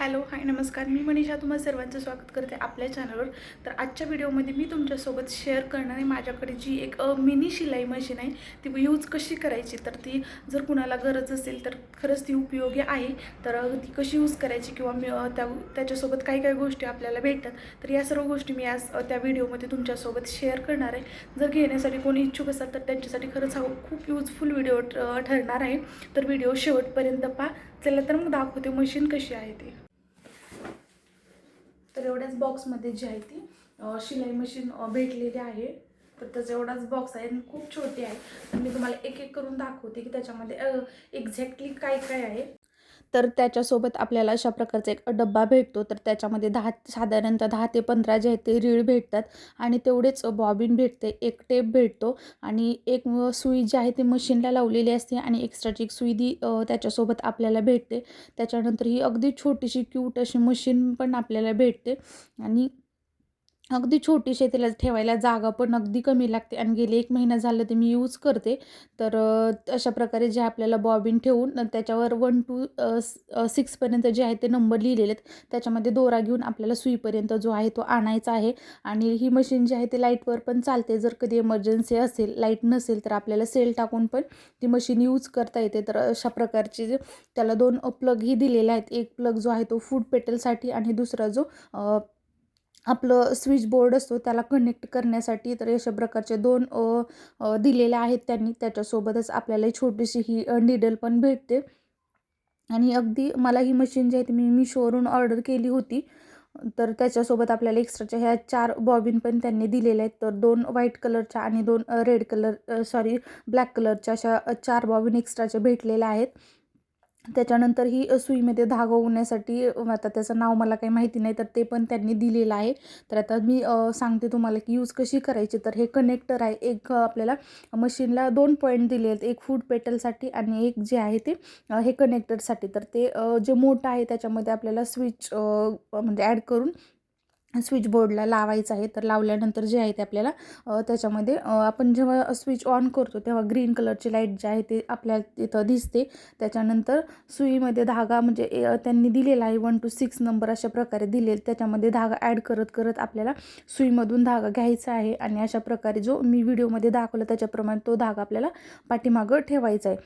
Hello hi नमस्कार. मी मनीषा तुम्हा सर्वांचं स्वागत करते आपल्या चॅनलवर तर आजच्या व्हिडिओमध्ये मी तुमच्यासोबत शेअर करणार आहे माझ्याकडे जी एक मिनी शिलाई मशीन आहे ती यूज कशी करायची? तर ती जर कुणाला गरज असेल तर खरंच ती उपयोगी आहे. तर ती कशी यूज करायची किंवा मी त्या त्याच्यासोबत काही काही गोष्टी आपल्याला भेटतात तर या सर्व गोष्टी मी आज त्या व्हिडिओमध्ये तुमच्यासोबत शेअर करणार आहे. जर घेण्यासाठी कोणी इच्छुक असाल तर त्यांच्यासाठी खरंच हा खूप यूजफुल व्हिडिओ ठरणार आहे. तर व्हिडिओ शेवटपर्यंत पहा. चला तर मग दाखवते मशीन कशी आहे ती. तर एवढ्याच बॉक्समध्ये जी आहे ती शिलाई मशीन भेटलेली आहे. तर त्याचा एवढाच बॉक्स आहे आणि खूप छोटी आहे. तर मी तुम्हाला एक एक करून दाखवते की त्याच्यामध्ये एक्झॅक्टली काय काय आहे. तर त्याच्यासोबत आपल्याला अशा प्रकारचा एक डब्बा भेटतो. तर त्याच्यामध्ये दहा साधारणतः दहा ते पंधरा जे आहेत ते रीळ भेटतात. आणि तेवढेच बॉबिन भेटते एक टेप भेटतो. आणि एक सुई जी आहे ती मशीनला लावलेली असते आणि एक्स्ट्राची एक सुई दी त्याच्यासोबत आपल्याला भेटते. त्याच्यानंतर ही अगदी छोटीशी क्यूट अशी मशीन पण आपल्याला भेटते. आणि अगदी छोटीशी आहे, तिला ठेवायला जागा पण अगदी कमी लागते आणि गेले एक महिना झालं ते मी यूज करते. तर अ, अशा प्रकारे जे आपल्याला बॉबिन ठेवून अ, त्याच्यावर वन टू सिक्सपर्यंत जे आहे ते नंबर लिहिलेले आहेत. त्याच्यामध्ये दोरा घेऊन आपल्याला सुईपर्यंत जो आहे तो आणायचा आहे. आणि ही मशीन जी आहे ती लाईटवर पण चालते. जर कधी इमर्जन्सी असेल लाइट नसेल तर आपल्याला सेल टाकून पण ती मशीन यूज करता येते. तर अशा प्रकारचे जे त्याला दोन प्लगही दिलेले आहेत. एक प्लग जो आहे तो फूड पेटलसाठी आणि दुसरा जो अ, आपलं स्विच बोर्ड असतो त्याला कनेक्ट करण्यासाठी तर अशा प्रकारचे दोन दिलेले आहेत त्यांनी. त्याच्यासोबतच आपल्याला छोटीशी ही निडल पण भेटते. आणि अगदी मला ही मशीन जी आहे ती मी मिशोवरून ऑर्डर केली होती. तर त्याच्यासोबत आपल्याला एक्स्ट्राच्या ह्या चार बॉबिन पण त्यांनी दिलेल्या आहेत. तर दोन व्हाईट कलरच्या आणि दोन रेड कलर सॉरी ब्लॅक कलरच्या अशा चार बॉबिन एक्स्ट्राच्या भेटलेल्या आहेत. त्याच्यानंतर ही सुईमध्ये धागा होण्यासाठी आता त्याचं नाव मला काही माहिती नाही तर ते पण त्यांनी दिलेलं आहे. तर आता मी सांगते तुम्हाला की यूज कशी करायची. तर हे कनेक्टर आहे. एक आपल्याला मशीनला दोन पॉईंट दिले आहेत. एक फूड पेटलसाठी आणि एक जे आहे ते हे कनेक्टरसाठी तर ते जे मोठं आहे त्याच्यामध्ये आपल्याला स्विच म्हणजे ॲड करून स्विच बोर्डला लावायचं आहे तर लावल्यानंतर जे आहे ते आपल्याला त्याच्यामध्ये आपण जेव्हा स्विच ऑन करतो तेव्हा ग्रीन कलरची लाइट जे आहे ते आपल्याला तिथं दिसते. त्याच्यानंतर सुईमध्ये धागा म्हणजे ए- त्यांनी दिलेला आहे वन टू सिक्स नंबर अशा प्रकारे दिले त्याच्यामध्ये धागा ॲड करत करत आपल्याला सुईमधून धागा घ्यायचा आहे आणि अशा प्रकारे जो मी व्हिडिओमध्ये दाखवला त्याच्याप्रमाणे तो धागा आपल्याला पाठीमागं ठेवायचा आहे.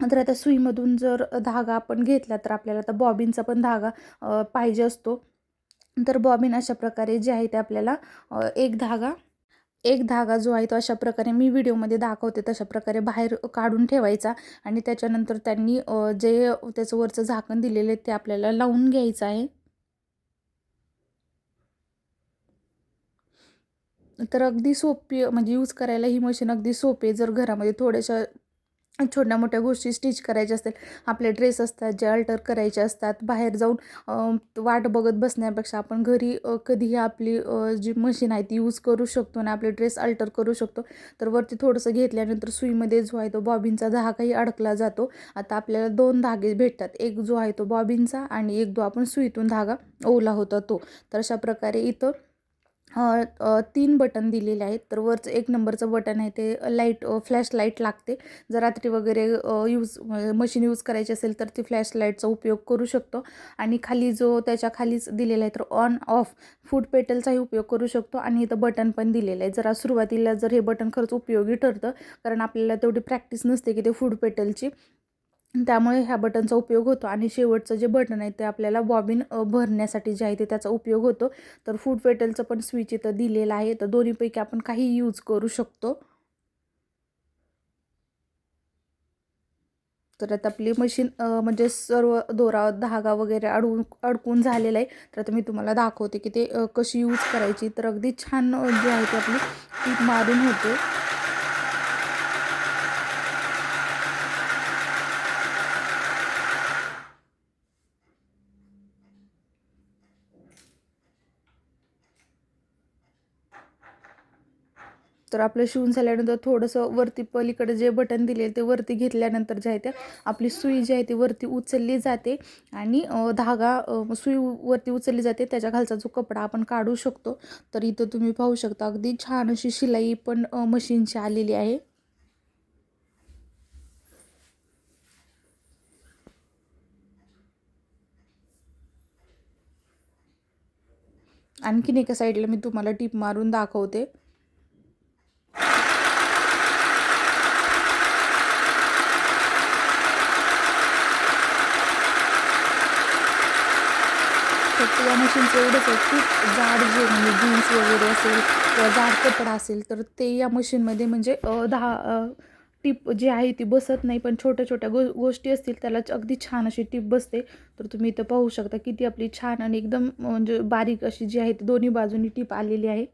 तर आता सुईमधून जर धागा आपण घेतला तर आपल्याला आता बॉबिनचा पण धागा पाहिजे असतो. तर बॉबिन अशा प्रकारे जे आहे ते आपल्याला एक धागा एक धागा जो आहे तो अशा प्रकारे मी व्हिडिओमध्ये दाखवते तशा प्रकारे बाहेर काढून ठेवायचा आणि त्याच्यानंतर त्यांनी जे त्याचं वरचं झाकण दिलेलं आहे ते आपल्याला लावून घ्यायचं आहे. तर अगदी सोपी म्हणजे यूज करायला ही मशीन अगदी सोपी आहे. जर घरामध्ये थोड्याशा छोट्या मोठ्या गोष्टी स्टिच करायच्या असतील. आपले ड्रेस असतात जे अल्टर करायचे असतात. बाहेर जाऊन वाट बघत बसण्यापेक्षा आपण घरी कधीही आपली जी मशीन आहे ती यूज करू शकतो आणि आपले ड्रेस अल्टर करू शकतो. तर वरती थोडंसं घेतल्यानंतर सुईमध्ये जो आहे तो बॉबिनचा धागाही अडकला जातो. आता आपल्याला दोन धागे भेटतात. एक जो आहे तो बॉबिनचा आणि एक जो आपण सुईतून धागा ओला होता तो. तर अशा प्रकारे इथं तीन बटन दिलेले आहेत. तर वरचं एक नंबरचं बटन आहे ते लाइट फ्लॅश लाइट लागते. जर रात्री वगैरे यूज मशीन यूज करायची असेल तर ती फ्लॅश लाईटचा उपयोग करू शकतो. आणि खाली जो त्याच्या खालीच दिलेला आहे तर ऑन ऑफ फूड पेटलचाही उपयोग करू शकतो. आणि इथं बटन पण दिलेलं आहे. जरा सुरुवातीला जर हे बटन खरंच उपयोगी ठरतं कारण आपल्याला तेवढी प्रॅक्टिस नसते की ते फूड पेटलची. त्यामुळे ह्या बटनचा उपयोग होतो. आणि शेवटचं जे बटन आहे ते आपल्याला बॉबिन भरण्यासाठी जे आहे ते त्याचा उपयोग होतो. तर फूड पेटलचं पण स्विच इथं दिलेलं आहे. तर दोन्हीपैकी आपण काही यूज करू शकतो. तर आता आपली मशीन म्हणजे सर्व दोरा धागा वगैरे अडवून अडकून झालेला आहे. तर आता मी तुम्हाला दाखवते की ते कशी यूज करायची. तर अगदी छान जी आहे ती आपली मारून होते. तर आपलं शिवून झाल्यानंतर थोडंसं वरती पलीकडे जे बटन दिले ते वरती घेतल्यानंतर जे आहे ते आपली सुई जी आहे ती वरती उचलली जाते आणि धागा सुई वरती उचलली जाते. त्याच्या खालचा जो कपडा आपण काढू शकतो. तर इथं तुम्ही पाहू शकता अगदी छान अशी शिलाई पण मशीनची आलेली आहे. आणखीन एका साईडला मी तुम्हाला टीप मारून दाखवते. फक्त या मशीनचं एवढंच आहे खूप जाड जे म्हणजे जीन्स वगैरे असेल किंवा जाड कपडा असेल तर ते या मशीनमध्ये म्हणजे दहा टीप जी आहे ती बसत नाही पण छोट्या छोट्या गो गोष्टी असतील त्याला अगदी छान अशी टीप बसते. तर तुम्ही इथं पाहू शकता किती आपली छान आणि एकदम म्हणजे बारीक अशी जी आहे ती दोन्ही बाजूनी टीप आलेली आहे.